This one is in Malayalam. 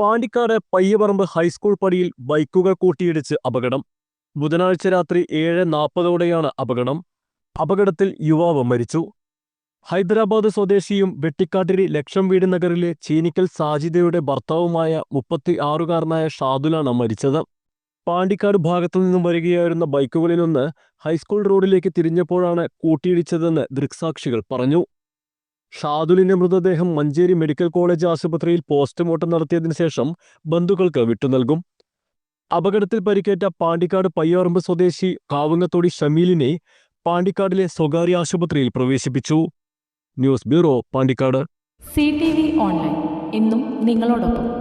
Pandikkad Payyaparamba high school പടിയിൽ ബൈക്കുകൾ കൂട്ടിയിടിച്ച് അപകടം. ബുധനാഴ്ച രാത്രി ഏഴ് നാൽപ്പതോടെയാണ് അപകടം. അപകടത്തിൽ യുവാവ് മരിച്ചു. ഹൈദരാബാദ് സ്വദേശിയും വെട്ടിക്കാട്ടിരി ലക്ഷം വീട് നഗറിലെ ചീനിക്കൽ സാജിദയുടെ ഭർത്താവുമായ മുപ്പത്തി ആറുകാരനായ ഷാദുലാണ് മരിച്ചത്. പാണ്ടിക്കാട് ഭാഗത്തു നിന്നും വരികയായിരുന്ന ബൈക്കുകളിലൊന്ന് ഹൈസ്കൂൾ റോഡിലേക്ക് തിരിഞ്ഞപ്പോഴാണ് കൂട്ടിയിടിച്ചതെന്ന് ദൃക്സാക്ഷികൾ പറഞ്ഞു. ഷാദുലിന്റെ മൃതദേഹം മഞ്ചേരി മെഡിക്കൽ കോളേജ് ആശുപത്രിയിൽ പോസ്റ്റ്മോർട്ടം നടത്തിയതിനു ശേഷം ബന്ധുക്കൾക്ക് വിട്ടുനൽകും അപകടത്തിൽ പരിക്കേറ്റ പാണ്ടിക്കാട് പയ്യാറമ്പ് സ്വദേശി കാവുങ്ങത്തോടി ഷമീലിനെ പാണ്ടിക്കാടിലെ സ്വകാര്യ ആശുപത്രിയിൽ പ്രവേശിപ്പിച്ചു. News bureau Pandikkad. C T V online. ഇന്നും നിങ്ങളോടൊപ്പം.